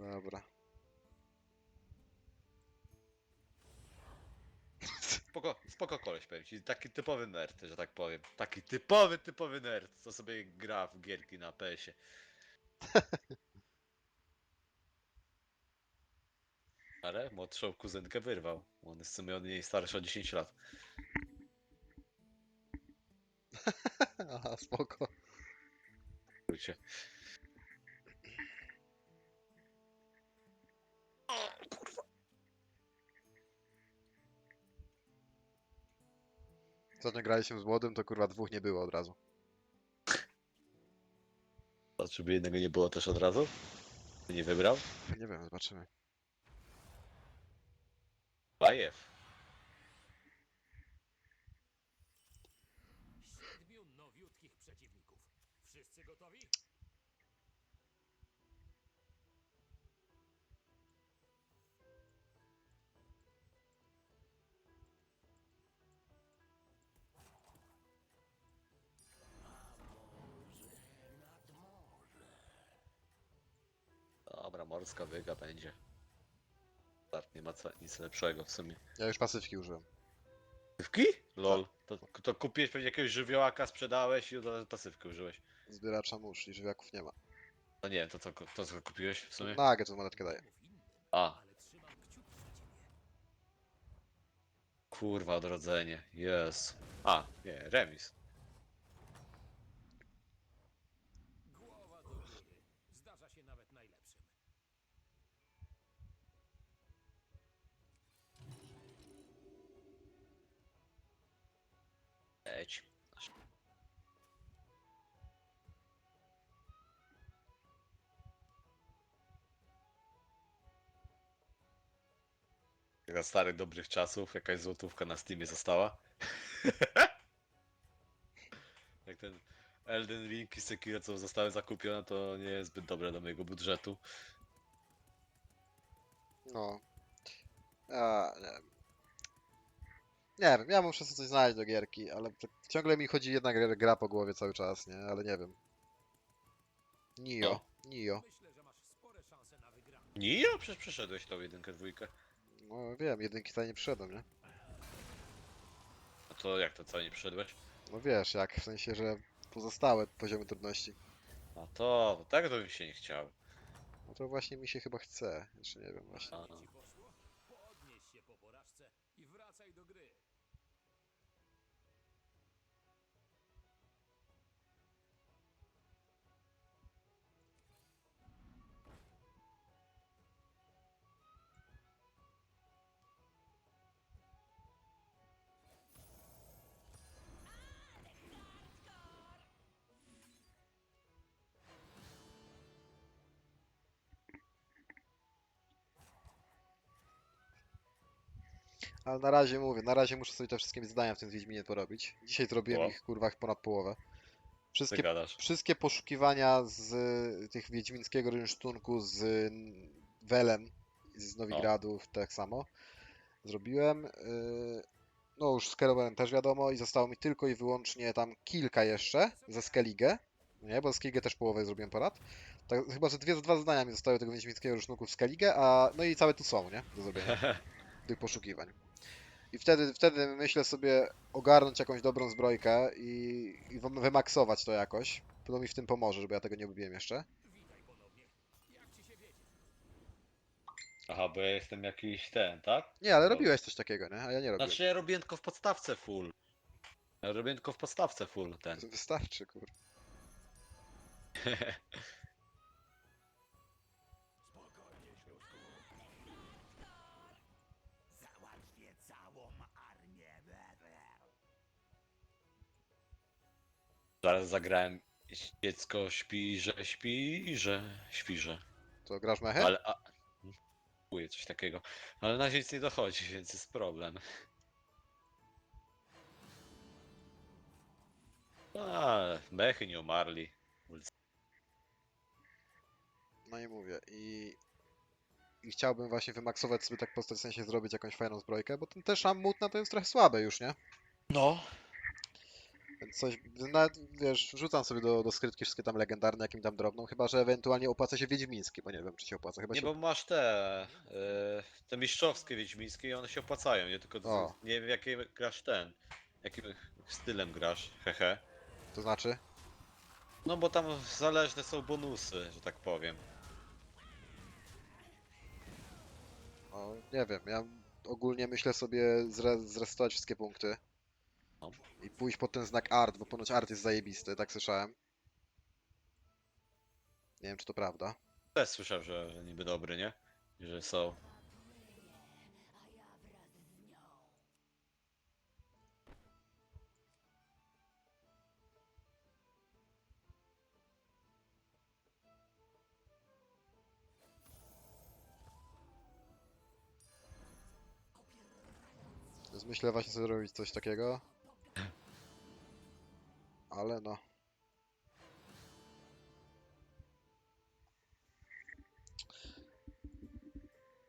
Dobra. Spoko, spoko koleś powiem ci. Taki typowy nerd, że tak powiem. Taki typowy, typowy nerd, co sobie gra w gierki na PS-ie. Ale młodszą kuzynkę wyrwał. On jest w sumie od niej starszy o 10 lat. Aha, spoko. Kurczę. Ostatnio graliśmy z młodym, to kurwa dwóch nie było od razu. A czy by jednego nie było też od razu? Nie wybrał? Nie wiem, zobaczymy. Bajew. Siedmiu nowiutkich przeciwników. Wszyscy gotowi? Morska wyga będzie. Tak, nie ma co, nic lepszego w sumie. Ja już pasywki użyłem. Pasywki? Lol. To, to kupiłeś pewnie jakiegoś żywiołaka, sprzedałeś i od razu pasywkę użyłeś. Zbieracza mórz i żywiołków nie ma. No nie, to co, to co kupiłeś w sumie? Nagę tą monetkę daje. A, kurwa, odrodzenie. Jest. A, nie, remis. Jak Za starych dobrych czasów jakaś złotówka na Steamie została. Jak ten Elden Ring i Sekiro co zostały zakupione to nie jest zbyt dobre do mojego budżetu. No. Ja nie wiem. Nie wiem, ja muszę sobie coś znaleźć do gierki, ale tak ciągle mi chodzi jedna gra, gra po głowie cały czas, nie? Ale nie wiem. Nio. No. Nio. Myślę, że masz spore szanse na wygraną. Nie, ja przecież przeszedłeś tą jedynkę, dwójkę. No wiem, jedynki tutaj nie przyszedłem, nie? No to jak to co, nie przeszedłeś? No wiesz, jak, w sensie, że pozostałe poziomy trudności. A to, to tak to mi się nie chciało. No to właśnie mi się chyba chce. Jeszcze nie wiem właśnie. A. Ale na razie mówię, na razie muszę sobie te wszystkie zadania w tym Wiedźminie porobić. Dzisiaj zrobiłem Wow. ich kurwa ponad połowę. Ty Wszystkie, gadasz. wszystkie poszukiwania z y, tych wiedźmińskiego rynsztunku z Welem z Nowigradów tak samo zrobiłem. y, No już z też wiadomo i zostało mi tylko i wyłącznie tam kilka jeszcze ze Skellige. Nie, bo z Skellige też połowę zrobiłem ponad. Tak, chyba, że dwie, dwa zadania mi zostały tego wiedźmińskiego rynsztunku w Skellige, a no i całe tu są, nie? Do zrobienia tych poszukiwań. I wtedy, wtedy myślę sobie ogarnąć jakąś dobrą zbrojkę i, i wym- wymaksować to jakoś. To mi w tym pomoże, żeby ja tego nie lubiłem jeszcze. Aha, bo ja jestem jakiś ten, tak? Nie, ale robiłeś coś takiego, nie? A ja nie robiłem. Znaczy ja robiłem tylko w podstawce full. Ja robiłem tylko w podstawce full ten. Wystarczy, kur. Zaraz zagrałem dziecko śpi, że śpi, że śpi, że. To grasz mechy? Ale a... Chuję, coś takiego. Ale na nic nie dochodzi, więc jest problem. A, mechy nie umarli. No i mówię. I, I chciałbym właśnie wymaksować sobie tak postać, w sensie zrobić jakąś fajną zbrojkę, bo ten też ammutna to jest trochę słabe już, nie? No. Coś, nawet, wiesz, wrzucam sobie do, do skrytki wszystkie tam legendarne, jakim tam drobną, chyba że ewentualnie opłaca się Wiedźmiński, bo nie wiem, czy się opłaca, chyba Nie, się... bo masz te, e, te mistrzowskie wiedźmińskie i one się opłacają, nie tylko, O. nie wiem jakim grasz ten, jakim stylem grasz, hehe. To znaczy? No bo tam zależne są bonusy, że tak powiem. No, nie wiem, ja ogólnie myślę sobie zre zrestować wszystkie punkty. No. I pójść po ten znak art, bo ponoć art jest zajebisty, tak słyszałem. Nie wiem, czy to prawda. Też słyszałem, że, że niby dobry, nie? Że są. Więc myślę właśnie sobie robić coś takiego. Ale no.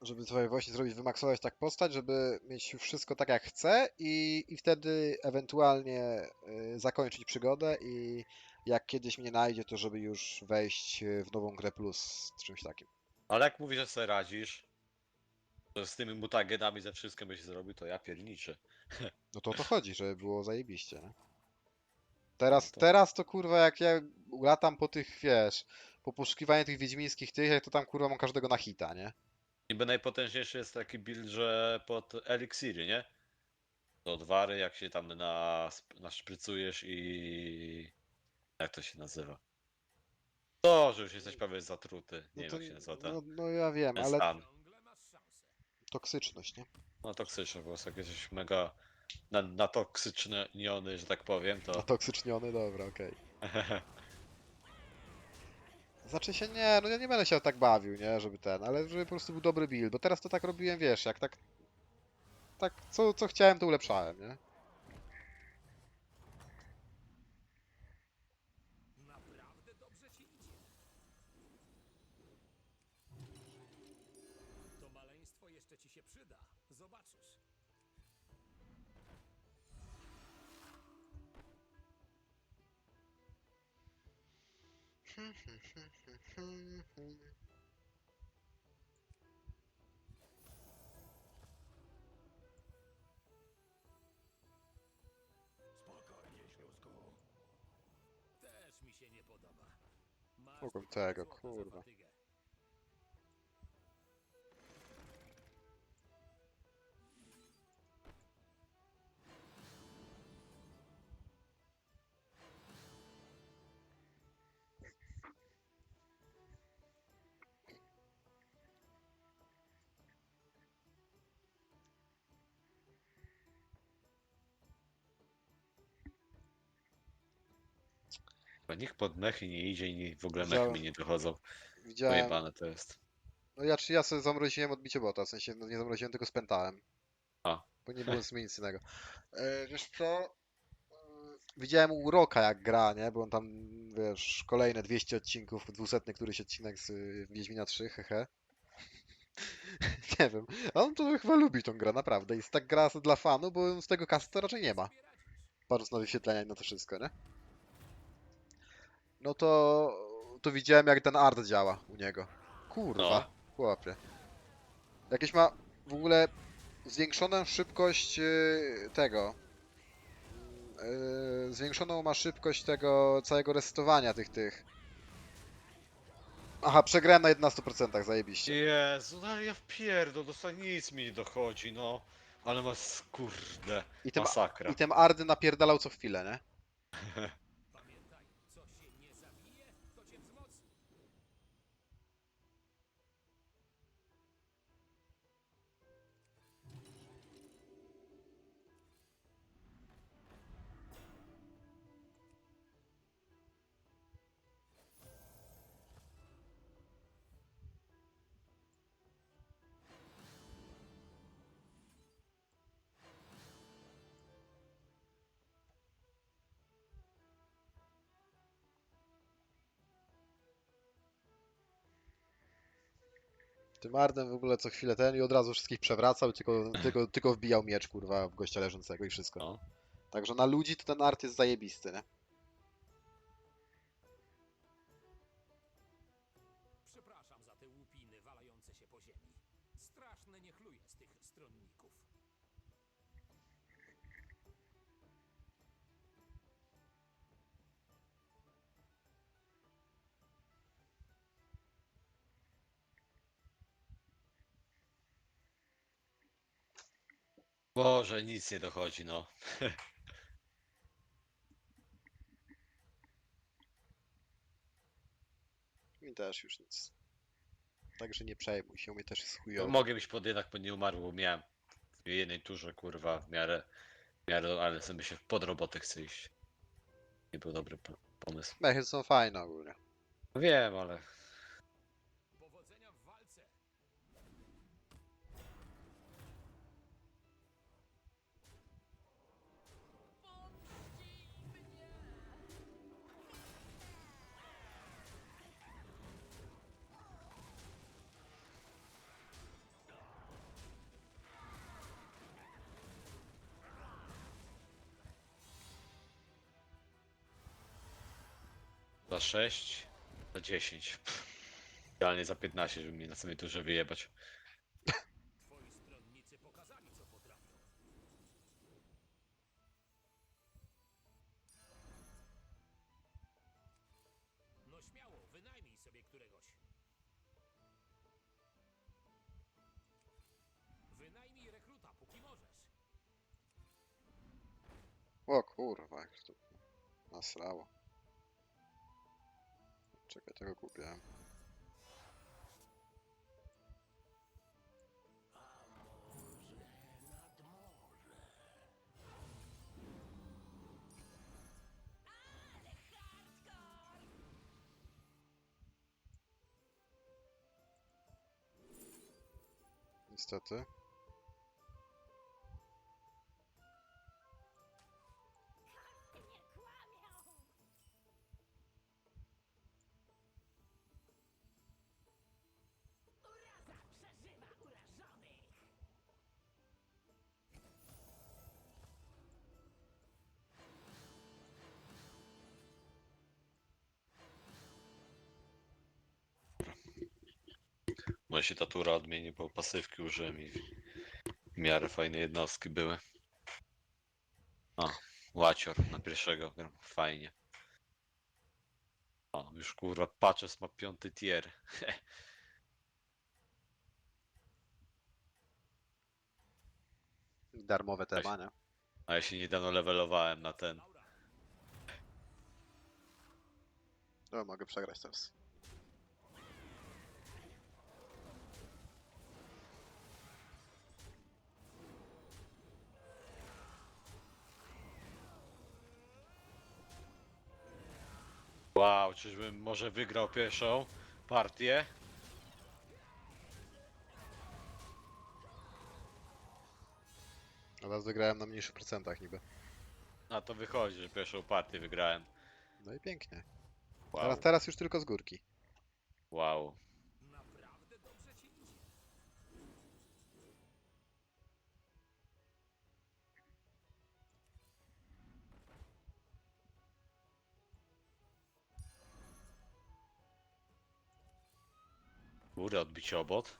Żeby sobie właśnie zrobić, wymaksować tak postać, żeby mieć wszystko tak jak chcę i, i wtedy ewentualnie y, zakończyć przygodę i jak kiedyś mnie najdzie, to żeby już wejść y, w nową grę plus z czymś takim. Ale jak mówisz, że sobie radzisz, to z tymi mutagenami ze wszystkim byś zrobił, to ja pierniczę. No to o to chodzi, żeby było zajebiście, nie? Teraz, to- teraz to kurwa jak ja latam po tych, wiesz, po poszukiwaniu tych wiedźmińskich tych, jak to tam kurwa mam każdego na hita, nie? Niby najpotężniejszy jest taki build, że pod eliksiry, nie? To odwary, jak się tam na, naszprycujesz i... Jak to się nazywa? To, że już jesteś prawie zatruty. Nie No wiem to, jak się nazywa ten, no, no ja wiem, ten ale stan. Toksyczność, nie? No toksyczny, bo jak jesteś mega na, natoksyczniony, że tak powiem, to... Natoksyczniony, dobra, okej. Znaczy się nie, no ja nie będę się tak bawił, nie, żeby ten, ale żeby po prostu był dobry build, bo teraz to tak robiłem, wiesz, jak tak, tak, co, co chciałem, to ulepszałem, nie? Spokojnie, ślusku. Też mi się nie podoba. Masz tego, za kurwa. fatygę. Bo nikt pod mechy nie idzie i w ogóle mechy Widziałem- mi nie dochodzą. Widziałem, Pojebane to jest. no ja, czy ja sobie zamroziłem odbicie bota, w sensie, no nie zamroziłem, tylko spętałem. A. Bo nie było nic innego. E, wiesz co? E, Widziałem u Roka jak gra, nie? Bo on tam, wiesz, kolejne 200 odcinków, 200 któryś odcinek z y, Wiedźmina 3, hehe. nie wiem, a on to chyba lubi tą grę, naprawdę. Jest tak gra dla fanu, bo z tego kasy to raczej nie ma. Patrząc na wyświetlenia i na to wszystko, nie? No to, to widziałem jak ten art działa u niego. Kurwa, No. chłopie. Jakieś ma w ogóle zwiększoną szybkość yy, tego. Yy, zwiększoną ma szybkość tego całego resetowania tych tych. Aha, przegrałem na 11%, zajebiście. Jezu, no ale ja wpierdol, dostać nic mi nie dochodzi, no. Ale masz kurde, I tym, masakra. i tym ardy napierdalał co chwilę, nie? Tym ardem w ogóle co chwilę ten i od razu wszystkich przewracał, tylko, tylko, tylko wbijał miecz, kurwa, w gościa leżącego i wszystko. No. Także na ludzi to ten art jest zajebisty, nie? Boże, nic nie dochodzi, no. Mi też już nic. Także nie przejmuj się, u mnie też jest No, chujowo. mogę być pod jednak pod nie umarł, bo miałem w jednej turze, kurwa, w miarę, w miarę, ale sobie się pod robotę chcę iść. Nie był dobry po- pomysł. Mechy są fajne ogólnie. No Wiem, ale 6, za 10. Pff, Idealnie za 15, żeby mnie na samej turze wyjebać. No śmiało, wynajmij sobie któregoś. Wynajmij rekruta, póki możesz. O kurwa, jak to nasrało. Czekaj, tego kupiłem. Niestety. Może się ta tura odmieni, bo pasywki użyłem i w miarę fajne jednostki były. A, łacior na pierwszego. Fajnie. O, już kurwa, Patches ma piąty tier. Darmowe Weź. tema, nie? A ja się niedawno levelowałem na ten. No, mogę przegrać teraz. Wow, czyżbym może wygrał pierwszą partię? Teraz wygrałem na mniejszych procentach niby. Na to wychodzi, że pierwszą partię wygrałem. No i pięknie. Wow. Teraz, teraz już tylko z górki. Wow. Góry odbicie obot.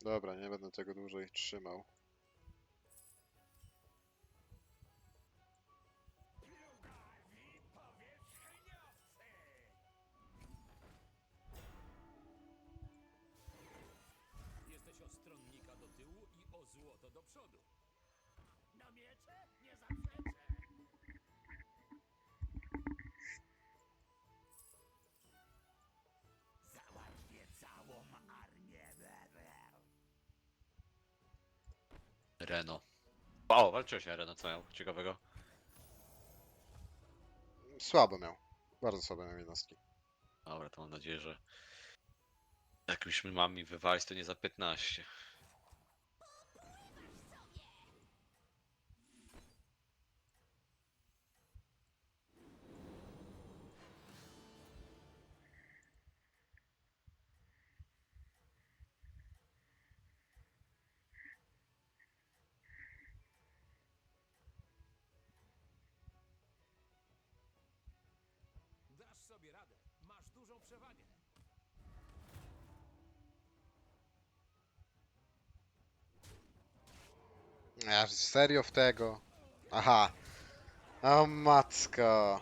Dobra, nie będę tego dłużej trzymał. Jesteś o stronnika do tyłu i o złoto do przodu. Reno. Wow, walczyłeś na Reno, co miał ciekawego? Słabo miał. Bardzo słabe miał jednostki. Dobra, to mam nadzieję, że jak już my mamy wywalić, to nie za 15. sobie radę. Masz dużą przewagę. Aż serio w tego? Aha. O matko.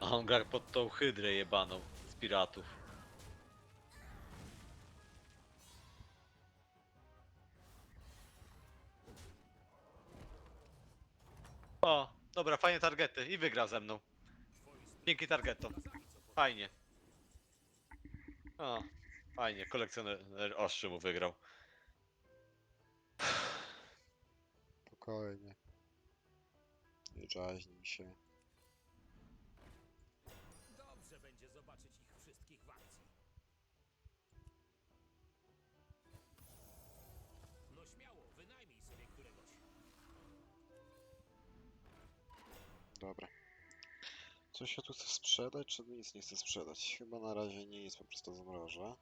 A on gra pod tą hydrę jebaną z piratów. O, dobra, fajnie targety i wygrał ze mną. Dzięki targetom. Fajnie. O, fajnie, kolekcjoner ostrzy mu wygrał. Spokojnie. Nie się. Dobra. Coś ja tu chcę sprzedać, czy nic nie chcę sprzedać? Chyba na razie nic, po prostu zamrożę.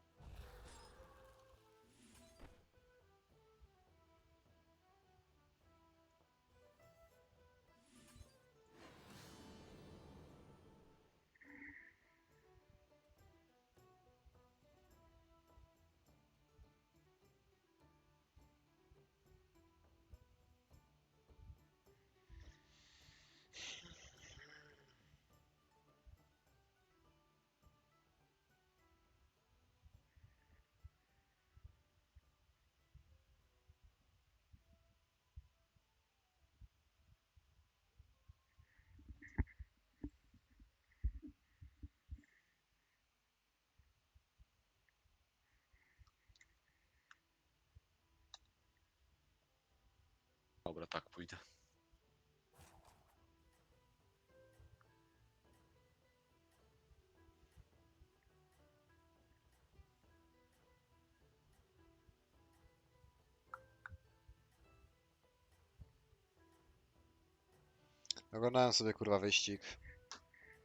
Tak pójdę. Oglądałem sobie kurwa wyścig.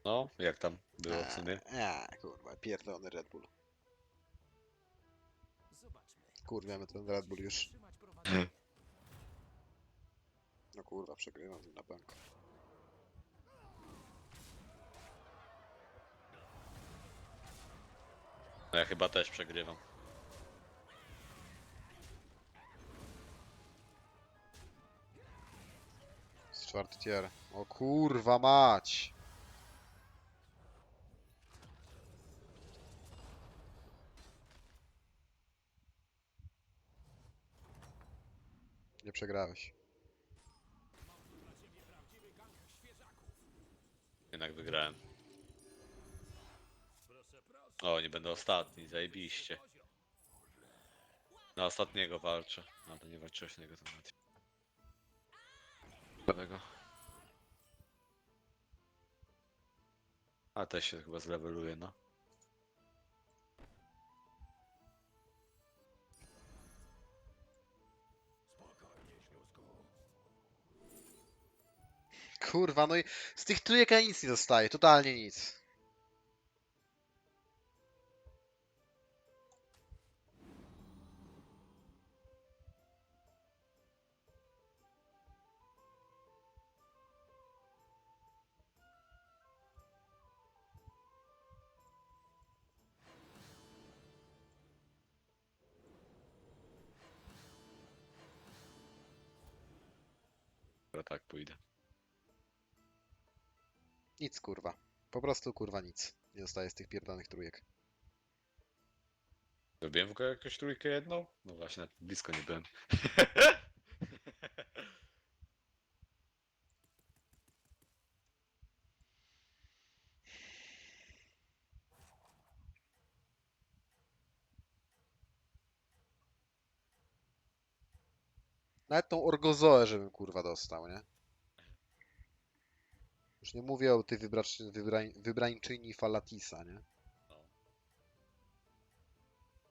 No, jak tam było w sumie? Eee, kurwa, pierdolony Red Bull. Zobaczmy. Kurwiamy ten Red Bull już. No kurwa, przegrywam na bank. No ja chyba też przegrywam. Z czwarty tier. O kurwa mać! Nie przegrałeś. Jednak wygrałem. O, nie będę ostatni, zajebiście. Na ostatniego walczę. No to nie walczyłeś na niego to nawet. Prawego. A też się chyba zleweluje, no. Kurwa, no i z tych trójek ja nic nie dostaję, totalnie nic. Tak pójdę. Nic kurwa. Po prostu kurwa nic. Nie dostaję z tych pierdolnych trójek. Zrobiłem w ogóle jakąś trójkę jedną? No właśnie, nawet blisko nie byłem. Nawet tą orgozoę, żebym kurwa dostał, nie? Już nie mówię o tej wybrań, wybrańczyni Falatisa, nie? No.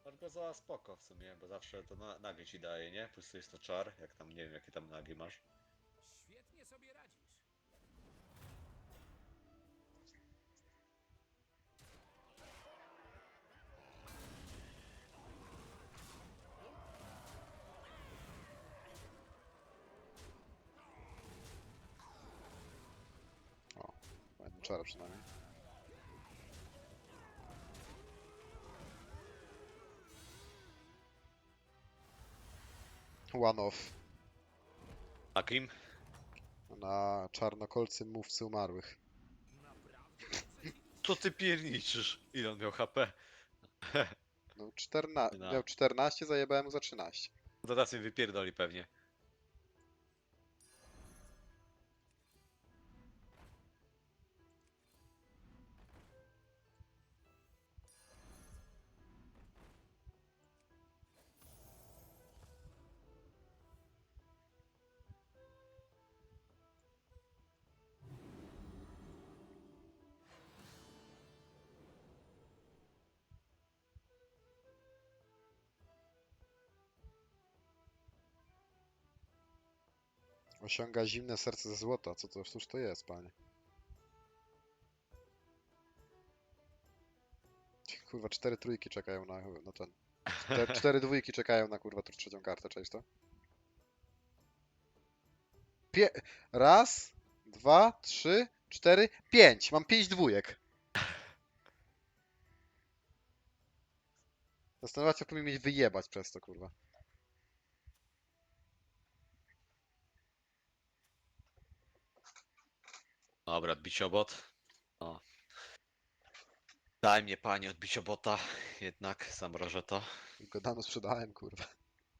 Bardzo za spoko w sumie, bo zawsze to na, nagie ci daje, nie? Plus jest to czar, jak tam, nie wiem jakie tam nagie masz. Archera przynajmniej. One off A kim? na czarnokolcy mówcy umarłych. Co ty pierniczysz? Ile on miał HP? No 14, No. miał 14, zajebałem mu za 13. Teraz mnie wypierdoli pewnie. Osiąga zimne serce ze złota. Co to, cóż to jest, panie? Kurwa, cztery trójki czekają na, na ten. Cztery, cztery dwójki czekają na kurwa tr- trzecią kartę, cześć to. Pie raz, dwa, trzy, cztery, pięć. Mam pięć dwójek. Zastanawiam się, jak powinien mieć wyjebać przez to, kurwa. Dobra, odbiciobot. O. Daj mnie panie odbiciobota. Jednak zamrożę to. Go dawno sprzedałem, kurwa.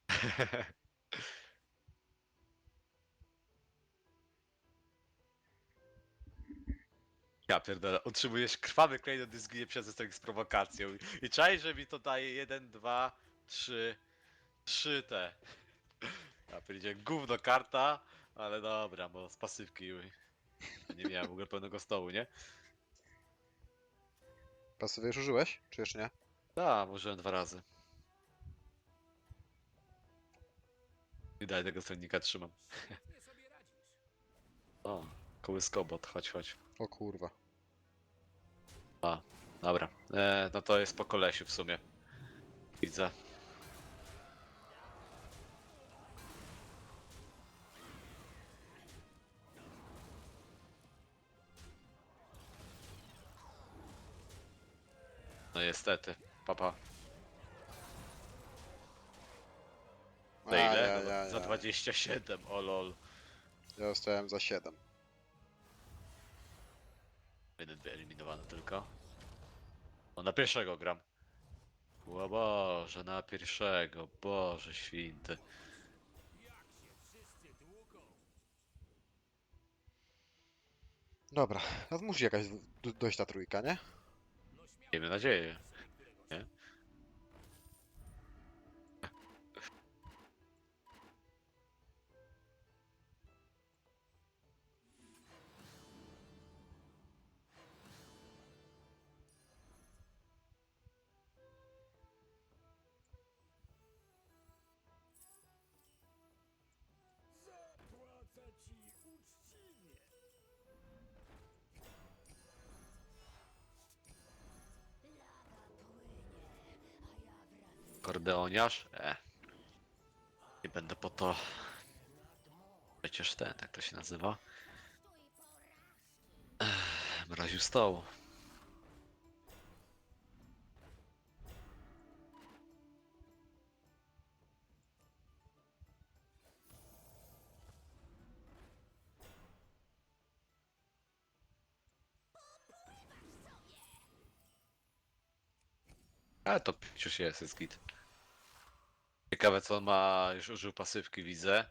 Ja pierdolę, utrzymujesz krwawy klejnot, gdy zginie przez z prowokacją. I czaj, że mi to daje 1, 2, 3, 3 te. Ja powiedziałem gówno karta, ale dobra, bo z pasywki nie miałem w ogóle pełnego stołu, nie? Pasywy już użyłeś? Czy jeszcze nie? Da, użyłem dwa razy. I daj tego stronnika trzymam. O, kołyskobot, chodź, chodź. O kurwa. Dobra, e, no to jest po kolesiu w sumie. Widzę. No niestety, papa. Za ile? Ajajaj, No, za ajaj. 27, o lol. Ja zostałem za 7. Jeden wyeliminowane tylko. O, na pierwszego gram. O Boże, na pierwszego, Boże święty. Dobra, no to musi jakaś d- dojść ta trójka, nie? Miejmy nadzieję. Kordeoniarz? E. Nie będę po to. Przecież ten, jak to się nazywa? Ech, Mroził stołu. Ale to już jest, jest git. Ciekawe co on ma, już użył pasywki widzę,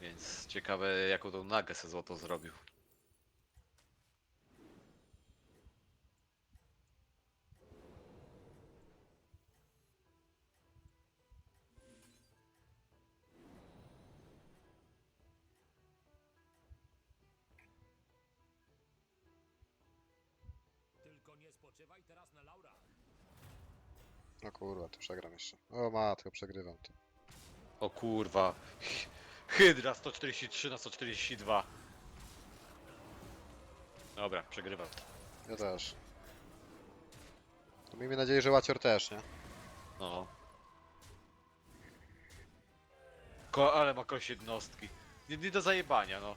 więc ciekawe jaką tą nagę se złoto zrobił. Tylko nie spoczywaj teraz na laurach. No kurwa, to przegram jeszcze. O matko, przegrywam to. O kurwa. Hy- Hydra 143 na 142. Dobra, przegrywam. Ja też. To miejmy nadzieję, że Łacior też, nie? No. Ko ale ma kość jednostki. Nie, nie do zajebania, no.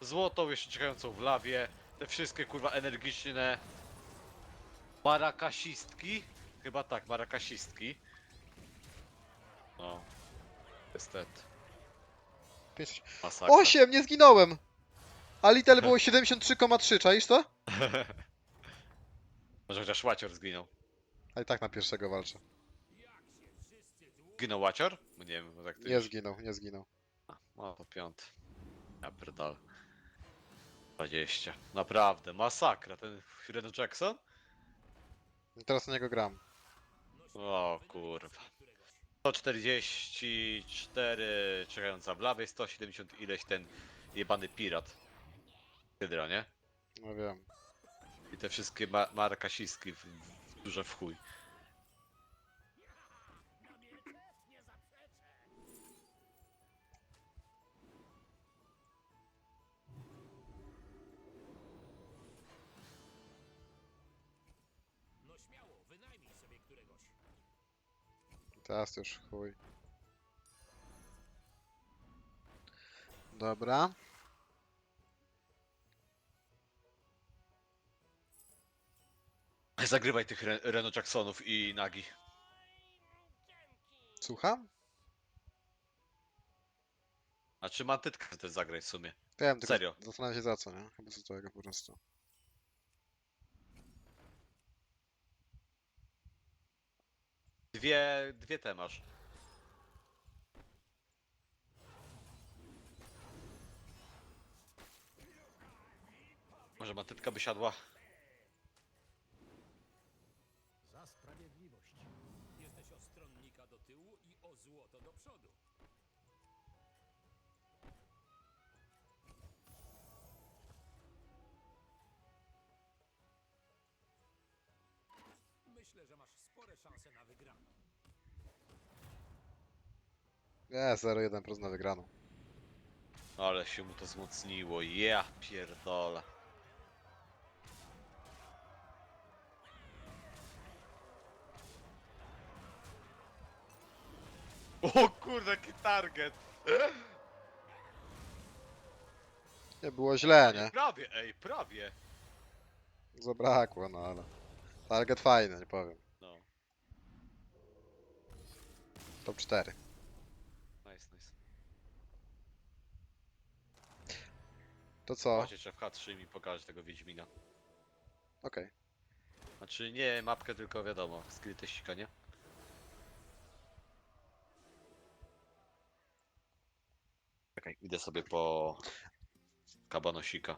Złotą jeszcze czekającą w lawie. te wszystkie kurwa energiczne marakasistki. Chyba tak, marakasistki. No. Niestety. Pięć- Masakra. 8, nie zginąłem! A Little było 73,3, czaisz to? Może chociaż Łacior zginął. A i tak na pierwszego walczę. Zginął Łacior? Nie wiem, jak ty Nie zginął, nie zginął. A, No to piąty. Ja pierdolę. 20. Naprawdę, masakra. Ten Reno Jackson? I teraz na niego gram. O kurwa. 144 czekająca w lawie, 170 ileś ten jebany pirat. Hydra, nie? No wiem. I te wszystkie ma markasistki w, w, duże w chuj. Teraz już chuj. Dobra. Zagrywaj tych Re Reno Jacksonów i Nagi. Słucham? A czy mantytkę też zagraj w sumie? Wiem, tylko Serio? zastanawiam się za co, nie? Chyba z tego po prostu. Dwie, dwie te masz. Może mantytka by siadła? Za sprawiedliwość. Jesteś o stronnika do tyłu i o złoto do przodu. Myślę, że masz spore szanse na wygraną. Nie, 0,1% na wygraną. Ale się mu to wzmocniło, ja pierdolę. O kurde, jaki target! Nie było źle, nie? Prawie, ej, prawie! Zabrakło, no ale. Target fajny, nie powiem. No, Top 4. To co? Chodźcie, jeszcze w H3 mi pokaże tego Wiedźmina. Okej. Znaczy nie mapkę, tylko wiadomo, skill teścika, nie? Czekaj, idę sobie po kabanosika.